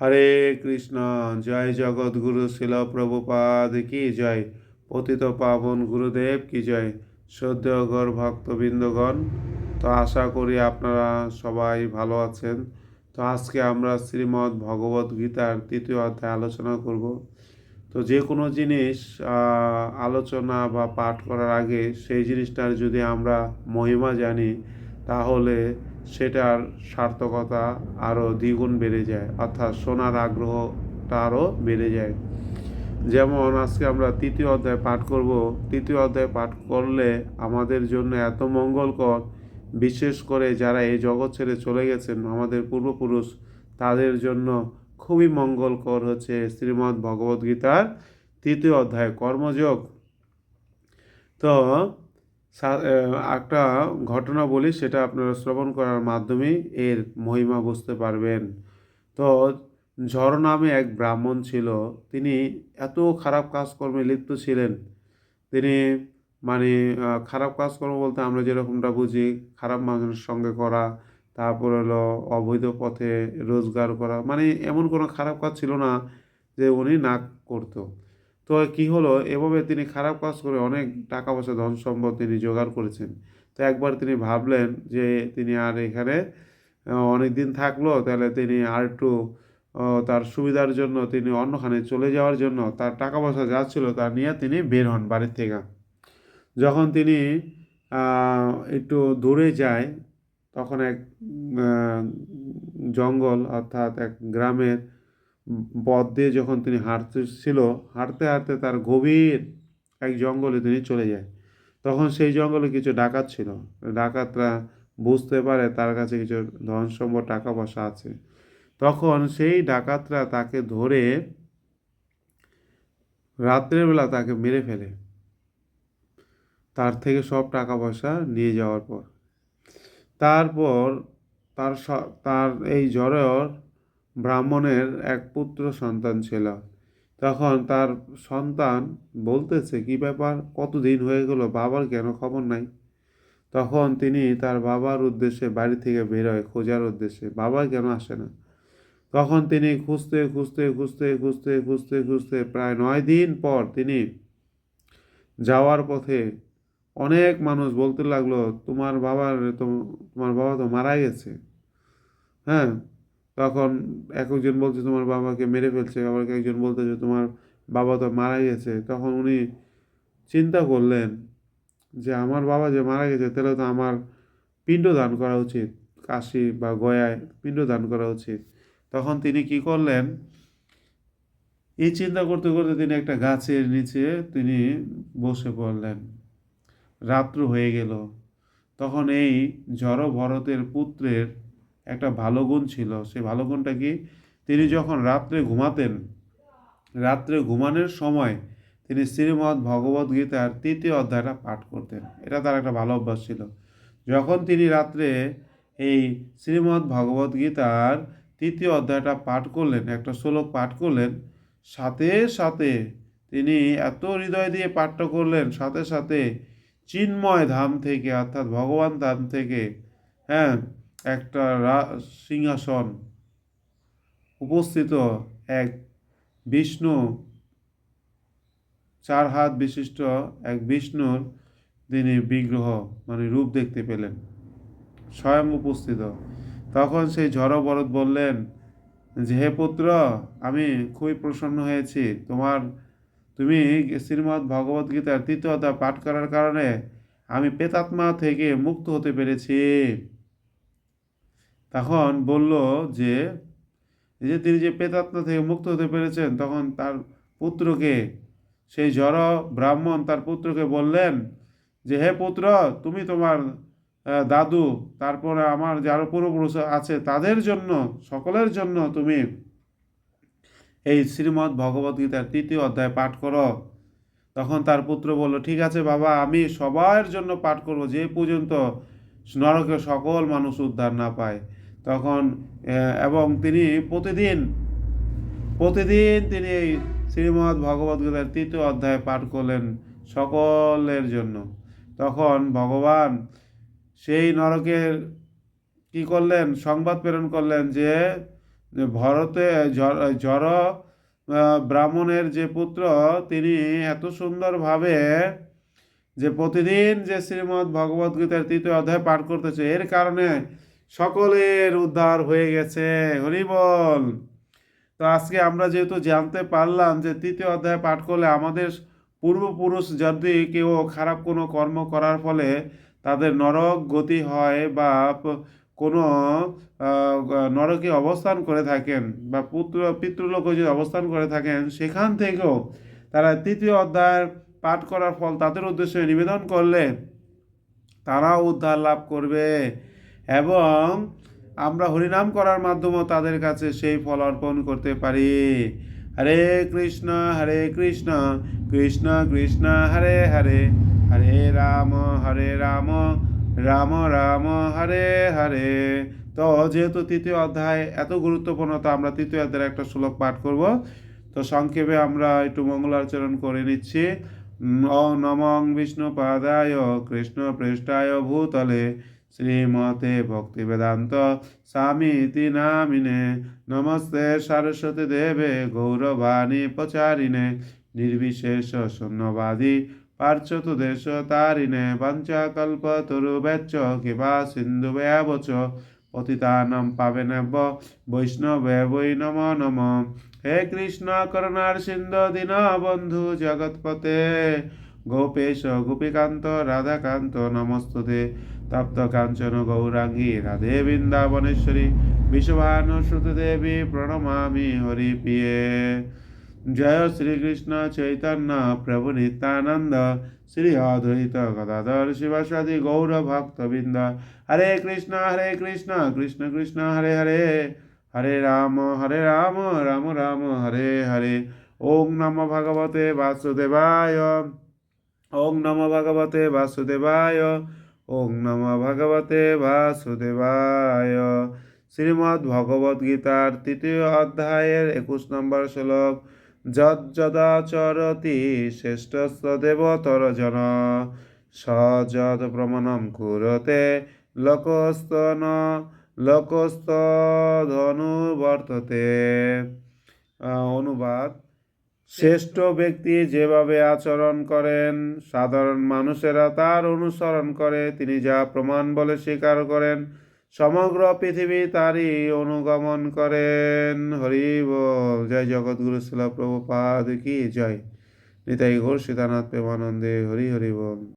হরে কৃষ্ণ, জয় জগৎগুরু শিল প্রভুপাদ কি জয়? পতিত পাবন গুরুদেব কি জয়? শ্রদ্ধেয়গর ভক্তবৃন্দগণ, তো আশা করি আপনারা সবাই ভালো আছেন। তো আজকে আমরা শ্রীমদ্ ভগবত গীতার তৃতীয় অধ্যায় আলোচনা করব। তো যে কোনো জিনিস আলোচনা বা পাঠ করার আগে সেই জিনিসটার যদি আমরা মহিমা জানি, তাহলে সেটার সার্থকতা আরও দ্বিগুণ বেড়ে যায়, অর্থাৎ শোনার আগ্রহটা আরও বেড়ে যায়। যেমন আজকে আমরা তৃতীয় অধ্যায় পাঠ করব। তৃতীয় অধ্যায় পাঠ করলে আমাদের জন্য এত মঙ্গলকর, বিশেষ করে যারা এই জগৎ ছেড়ে চলে গেছেন, আমাদের পূর্বপুরুষ, তাদের জন্য খুবই মঙ্গলকর হচ্ছে শ্রীমদ্ ভগবদ্গীতার তৃতীয় অধ্যায় কর্মযোগ। তো একটা ঘটনা বলি, সেটা আপনারা শ্রবণ করার মাধ্যমে এর মহিমা বুঝতে পারবেন। তো, ঝড় নামে এক ব্রাহ্মণ ছিল, তিনি এত খারাপ কাজকর্মে লিপ্ত ছিলেন। তিনি মানে খারাপ কাজকর্ম বলতে আমরা যেরকমটা বুঝি, খারাপ মানুষের সঙ্গে করা, তারপর হলো অবৈধ পথে রোজগার করা মানে এমন কোনো খারাপ কাজ ছিল না যে উনি না করতো। তো কি হলো? এভাবে তিনি খারাপ কাজ করে অনেক টাকা পয়সা ধন সম্পদ তিনি জোগাড় করেছেন। তো একবার তিনি ভাবলেন যে তিনি আর এখানে অনেক দিন থাকল, তাহলে তিনি আর একটু তার সুবিধার জন্য তিনি অন্যখানে চলে যাওয়ার জন্য তার টাকা পয়সা যা ছিল তা নিয়ে তিনি বের হন বাড়ির থেকে। যখন তিনি একটু দূরে যায়, তখন এক জঙ্গল অর্থাৎ এক গ্রামের পথ দিয়ে যখন তিনি হাঁটতেছিল হাঁটতে হাঁটতে তার গভীর এক জঙ্গলে তিনি চলে যায়। তখন সেই জঙ্গলে কিছু ডাকাত ছিল। ডাকাতরা বুঝতে পারে তার কাছে কিছু ধন সম্পদ টাকা পয়সা আছে। তখন সেই ডাকাতরা তাকে ধরে রাত্রের বেলা তাকে মেরে ফেলে। তার থেকে সব টাকা পয়সা নিয়ে যাওয়ার পর। তারপর তার তার এই জ্বরের ব্রাহ্মণের এক পুত্র সন্তান ছিল। তখন তার সন্তান বলতেছে, কি ব্যাপার? কতদিন হয়ে গেল? বাবার কেন খবর নাই? তখন তিনি তার বাবার উদ্দেশ্যে বাড়ি থেকে বেরোয় খোঁজার উদ্দেশ্যে। বাবা কেন আসে না? তখন তিনি খুঁজতে খুঁজতে খুঁজতে খুঁজতে খুঁজতে খুঁজতে প্রায় নয় দিন পর তিনি যাওয়ার পথে অনেক মানুষ বলতে লাগল, তোমার বাবার তোমার বাবা তো মারা গেছে। হ্যাঁ? তখন এক একজন বলছে, তোমার বাবাকে মেরে ফেলছে। আবার একজন বলতে যে, তোমার বাবা তো মারা গেছে। তখন উনি চিন্তা করলেন যে, আমার বাবা যে মারা গেছে, তাহলে তো আমার পিণ্ড দান করা উচিত। কাশি বা গয়ায় পিণ্ড দান করা উচিত। তখন তিনি কি করলেন, এই চিন্তা করতে করতে তিনি একটা গাছের নিচে তিনি বসে পড়লেন। রাত্র হয়ে গেল। তখন এই জড় ভরতের পুত্রের একটা ভালো গুণ ছিল। সেই ভালো গুণটা কি? তিনি যখন রাত্রে ঘুমাতেন, রাত্রে ঘুমানোর সময় তিনি শ্রীমদ্ ভগবদ গীতার তৃতীয় অধ্যায়টা পাঠ করতেন। এটা তার একটা ভালো অভ্যাস ছিল। যখন তিনি রাত্রে এই শ্রীমদ্ ভগবদ গীতার তৃতীয় অধ্যায়টা পাঠ করলেন, একটা শ্লোক পাঠ করলেন, সাথে সাথে তিনি এত হৃদয় দিয়ে পাঠটা করলেন, সাথে সাথে চিন্ময় ধাম থেকে, অর্থাৎ ভগবান ধাম থেকে হ্যাঁ একটা সিংহাসন উপস্থিত এক বিষ্ণু, চার হাত বিশিষ্ট এক বিষ্ণুর তিনি বিগ্রহ মানে রূপ দেখতে পেলেন। স্বয়ং উপস্থিত। তখন সেই ঝড় বরদ বললেন, যে হে পুত্র, আমি খুবই প্রসন্ন হয়েছি। তোমার, তুমি শ্রীমদ্ ভগবদ গীতার তৃতীয় অধ্যায় পাঠ করার কারণে আমি পেতাত্মা থেকে মুক্ত হতে পেরেছি। তখন বলল যে যে তিনি যে পেতাত্মা থেকে মুক্ত হতে পেরেছেন, তখন তার পুত্রকে, সেই জড় ব্রাহ্মণ তার পুত্রকে বললেন যে, হে পুত্র, তুমি তোমার দাদু, তারপরে আমার যারা পূর্বপুরুষ আছে, তাদের জন্য, সকলের জন্য তুমি এই শ্রীমদ্ ভগবদ গীতার তৃতীয় অধ্যায় পাঠ করো। তখন তার পুত্র বলল, ঠিক আছে বাবা, আমি সবার জন্য পাঠ করব, যে পর্যন্ত নরকে সকল মানুষ উদ্ধার না পায়। তখন এবং তিনি প্রতিদিন প্রতিদিন তিনি এই শ্রীমদ্ ভগবদ গীতার তৃতীয় অধ্যায় পাঠ করলেন সকলের জন্য। তখন ভগবান সেই নরকের কি করলেন? সংবাদ প্রেরণ করলেন যে, ভরতে ঝর ব্রাহ্মণের যে পুত্র, তিনি এত সুন্দরভাবে যে প্রতিদিন যে শ্রীমদ্ ভগবদ গীতার তৃতীয় অধ্যায় পাঠ করতেছে, এর কারণে সকলের উদ্ধার হয়ে গেছে। হরিবল তো আজকে আমরা যেহেতু জানতে পারলাম যে তৃতীয় অধ্যায় পাঠ করলে আমাদের পূর্বপুরুষ যদি কেউ খারাপ কোনো কর্ম করার ফলে তাদের নরক গতি হয় বা কোনো নরকে অবস্থান করে থাকেন বা পুত্র, পিতৃলোক যদি অবস্থান করে থাকেন, সেখান থেকেও তারা তৃতীয় অধ্যায় পাঠ করার ফল তাদের উদ্দেশ্যে নিবেদন করলে তারাও উদ্ধার লাভ করবে। এবং আমরা হরিনাম করার মাধ্যমেও তাদের কাছে সেই ফল অর্পণ করতে পারি। হরে কৃষ্ণ হরে কৃষ্ণ কৃষ্ণ কৃষ্ণ, হরে হরে হরে রাম হরে রাম রাম রাম, হরে হরে। তো যেহেতু তৃতীয় অধ্যায় এত গুরুত্বপূর্ণ, তো আমরা তৃতীয় অধ্যায়ের একটা শ্লোক পাঠ করব। তো সংক্ষেপে আমরা একটু মঙ্গলাচরণ করে নিচ্ছি। উম, ও নমং বিষ্ণু পাদায় কৃষ্ণ পৃষ্ঠায় ভূতলে শ্রীমতে ভক্তি বেদান্ত স্বামীতি নামিনে নমস্তে সরস্বতী দেবে গৌরবাণী প্রচারিণে নির্বিশেষ শূন্যবাদী পতিতানাম পাবেনব্য বৈষ্ণবে বৈ নম নম। হে কৃষ্ণ করুণার সিন্ধু দীন বন্ধু জগৎপতে গোপেশ, গোপীকান্ত, রাধাকান্ত নমস্তুতে। তপ্ত কাঞ্চন, গৌরাঙ্গী, রাধে বৃন্দাবনেশ্বরী। বিশ্বভানুসুত দেবী প্রণমামি হরি প্রিয়ে জয় শ্রীকৃষ্ণ চৈতন্য প্রভু নিত্যানন্দ শ্রী অদ্বৈত গদাধর শিবাসাদি গৌর ভক্তবৃন্দ। হরে কৃষ্ণ হরে কৃষ্ণ কৃষ্ণ কৃষ্ণ, হরে হরে। হরে রাম হরে রাম রাম রাম, হরে হরে। ওম নম ভগবতে বাসুদেবায়। ওম নম ভগবতে বাসুদেবায়। ওম নম ভগবতে বাসুদেবায়। শ্রীমদ্ ভগবদ গীতার তৃতীয় অধ্যায়ের একুশ নম্বর শ্লোক। যজ্জদাচরতি দেবতর জন। সযদ প্রমাণম কুরতে লোকস্তন লোকস্ত ধনুবর্ততে অনুবাদ। শ্রেষ্ঠ ব্যক্তি যেভাবে আচরণ করেন, সাধারণ মানুষেরা তার অনুসরণ করে, তিনি যা প্রমাণ বলে স্বীকার করেন সমগ্র পৃথিবী তারই অনুগমন করেন। হরি বল। জয় জগৎগুরু শিলা প্রভুপাদ কি জয়। নিতাই ঘোষ সীতানাথ প্রেমানন্দে। হরি হরি বল।